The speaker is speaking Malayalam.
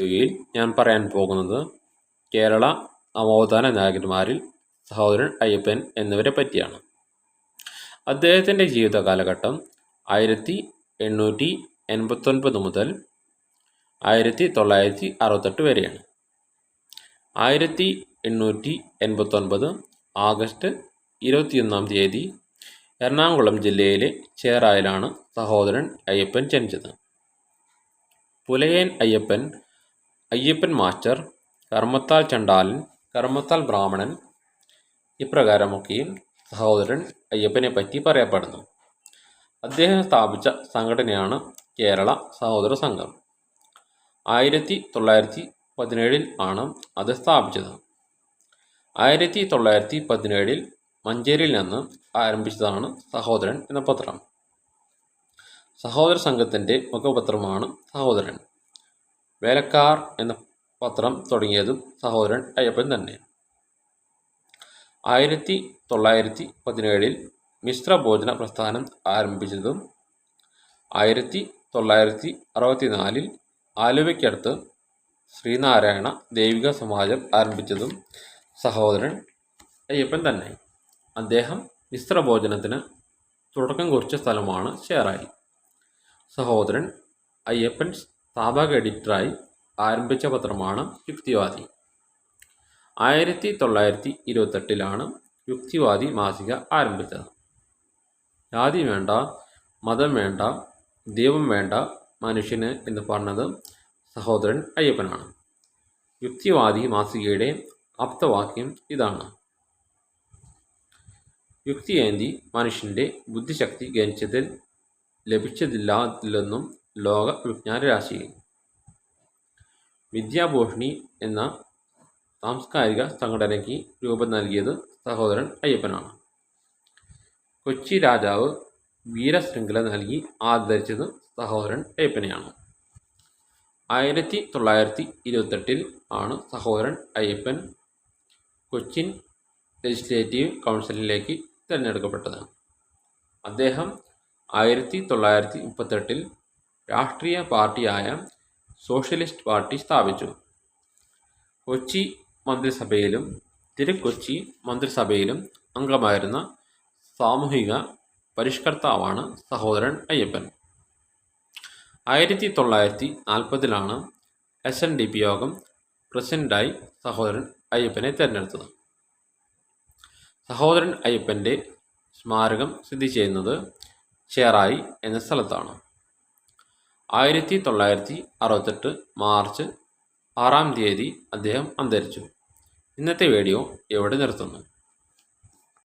വീഡിയോയിൽ ഞാൻ പറയാൻ പോകുന്നത് കേരള നവോത്ഥാന നായകന്മാരിൽ സഹോദരൻ അയ്യപ്പൻ എന്നിവരെ പറ്റിയാണ്. അദ്ദേഹത്തിന്റെ ജീവിത കാലഘട്ടം ആയിരത്തി എണ്ണൂറ്റി എൺപത്തൊൻപത് മുതൽ ആയിരത്തി തൊള്ളായിരത്തി അറുപത്തെട്ട് വരെയാണ്. ആയിരത്തി എണ്ണൂറ്റി എൺപത്തൊൻപത് ആഗസ്റ്റ് ഇരുപത്തിയൊന്നാം തീയതി എറണാകുളം ജില്ലയിലെ ചേറായിലാണ് സഹോദരൻ അയ്യപ്പൻ ജനിച്ചത്. പുലയൻ അയ്യപ്പൻ അയ്യപ്പൻ മാസ്റ്റർ കർമ്മത്താൽ ചണ്ടാലൻ കർമ്മത്താൽ ബ്രാഹ്മണൻ ഇപ്രകാരമൊക്കെയും സഹോദരൻ അയ്യപ്പനെ പറ്റി പറയപ്പെടുന്നു. അദ്ദേഹം സ്ഥാപിച്ച സംഘടനയാണ് കേരള സഹോദര സംഘം. ആയിരത്തി തൊള്ളായിരത്തി പതിനേഴിൽ ആണ് അത് സ്ഥാപിച്ചത്. ആയിരത്തി തൊള്ളായിരത്തി പതിനേഴിൽ മഞ്ചേരിയിൽ നിന്ന് ആരംഭിച്ചതാണ് സഹോദരൻ എന്ന പത്രം. സഹോദര സംഘത്തിന്റെ മുഖപത്രമാണ് സഹോദരൻ. വേലക്കാർ എന്ന പത്രം തുടങ്ങിയതും സഹോദരൻ അയ്യപ്പൻ തന്നെ. ആയിരത്തി തൊള്ളായിരത്തി പതിനേഴിൽ മിശ്ര ഭോജന പ്രസ്ഥാനം ആരംഭിച്ചതും ആയിരത്തി തൊള്ളായിരത്തി അറുപത്തിനാലിൽ ആലുവയ്ക്കടുത്ത് ശ്രീനാരായണ ദൈവിക സമാജം ആരംഭിച്ചതും സഹോദരൻ അയ്യപ്പൻ തന്നെ. അദ്ദേഹം മിശ്ര ഭോജനത്തിന് തുടക്കം കുറിച്ച സ്ഥലമാണ് ചേറായി. സഹോദരൻ അയ്യപ്പൻ സ്ഥാപക എഡിറ്ററായി ആരംഭിച്ച പത്രമാണ് യുക്തിവാദി. ആയിരത്തി തൊള്ളായിരത്തി ഇരുപത്തെട്ടിലാണ് യുക്തിവാദി മാസിക ആരംഭിച്ചത്. ജാതി വേണ്ട മതം വേണ്ട ദൈവം വേണ്ട മനുഷ്യന് എന്ന് പറഞ്ഞത് സഹോദരൻ അയ്യപ്പനാണ്. യുക്തിവാദി മാസികയുടെ ആപ്തവാക്യം ഇതാണ്. യുക്തിയേന്തി മനുഷ്യന്റെ ബുദ്ധിശക്തി ഗണിച്ചതിൽ ലഭിച്ചതില്ലാതില്ലെന്നും ലോക വിജ്ഞാനരാശിയിൽ വിദ്യാഭൂഷണി എന്ന സാംസ്കാരിക സംഘടനയ്ക്ക് രൂപം നൽകിയത് സഹോദരൻ അയ്യപ്പനാണ്. കൊച്ചി രാജാവ് വീരശൃംഖല നൽകി ആദരിച്ചത് സഹോദരൻ അയ്യപ്പനെയാണ്. ആയിരത്തി തൊള്ളായിരത്തി ഇരുപത്തെട്ടിൽ ആണ് സഹോദരൻ അയ്യപ്പൻ കൊച്ചിൻ ലെജിസ്ലേറ്റീവ് കൗൺസിലിലേക്ക് തിരഞ്ഞെടുക്കപ്പെട്ടത്. അദ്ദേഹം ആയിരത്തി തൊള്ളായിരത്തി മുപ്പത്തെട്ടിൽ രാഷ്ട്രീയ പാർട്ടിയായ സോഷ്യലിസ്റ്റ് പാർട്ടി സ്ഥാപിച്ചു. കൊച്ചി മന്ത്രിസഭയിലും തിരുക്കൊച്ചി മന്ത്രിസഭയിലും അംഗമായിരുന്ന സാമൂഹിക പരിഷ്കർത്താവാണ് സഹോദരൻ അയ്യപ്പൻ. ആയിരത്തി തൊള്ളായിരത്തി നാൽപ്പതിലാണ് എസ് എൻ ഡി പി യോഗം പ്രസിഡന്റായി സഹോദരൻ അയ്യപ്പനെ തിരഞ്ഞെടുത്തത്. സഹോദരൻ അയ്യപ്പന്റെ സ്മാരകം സ്ഥിതി ചെയ്യുന്നത് ചേറായി എന്ന സ്ഥലത്താണ്. ആയിരത്തി തൊള്ളായിരത്തി അറുപത്തെട്ട് മാർച്ച് ആറാം തീയതി അദ്ദേഹം അന്തരിച്ചു. ഇന്നത്തെ വീഡിയോ ഇവിടെ നിർത്തുന്നു?